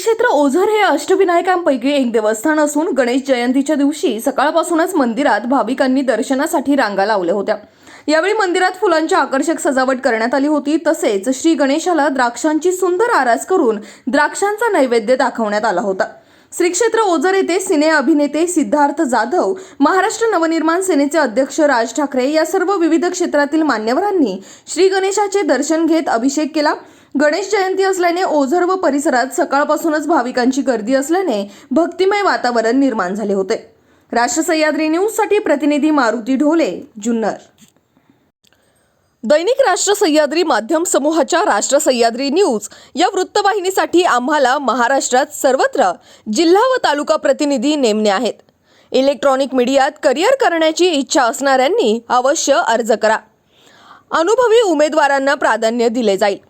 क्षेत्र ओझर हे अष्टविनायकांपैकी एक देवस्थान असून गणेश जयंतीच्या दिवशी सकाळपासूनच मंदिरात भाविकांनी दर्शनासाठी रांगा लावल्या होत्या. यावेळी मंदिरात फुलांची आकर्षक सजावट करण्यात आली होती. तसेच श्री गणेशाला द्राक्षांची सुंदर आरास करून द्राक्षांचा नैवेद्य दाखवण्यात आला होता. श्रीक्षेत्र ओझर येथे सिने अभिनेते सिद्धार्थ जाधव महाराष्ट्र नवनिर्माण सेनेचे अध्यक्ष राज ठाकरे या सर्व विविध क्षेत्रातील मान्यवरांनी श्री गणेशाचे दर्शन घेत अभिषेक केला. गणेश जयंती असल्याने ओझर व परिसरात सकाळपासूनच भाविकांची गर्दी असल्याने भक्तिमय वातावरण निर्माण झाले होते. राष्ट्र सह्याद्री न्यूजसाठी प्रतिनिधी मारुती ढोले जुन्नर. दैनिक राष्ट्र सह्याद्री माध्यम समूहाच्या राष्ट्र सह्याद्री न्यूज या वृत्तवाहिनीसाठी आम्हाला महाराष्ट्रात सर्वत्र जिल्हा व तालुका प्रतिनिधी नेमणे आहेत. इलेक्ट्रॉनिक मीडियात करिअर करण्याची इच्छा असणाऱ्यांनी अवश्य अर्ज करा. अनुभवी उमेदवारांना प्राधान्य दिले जाईल.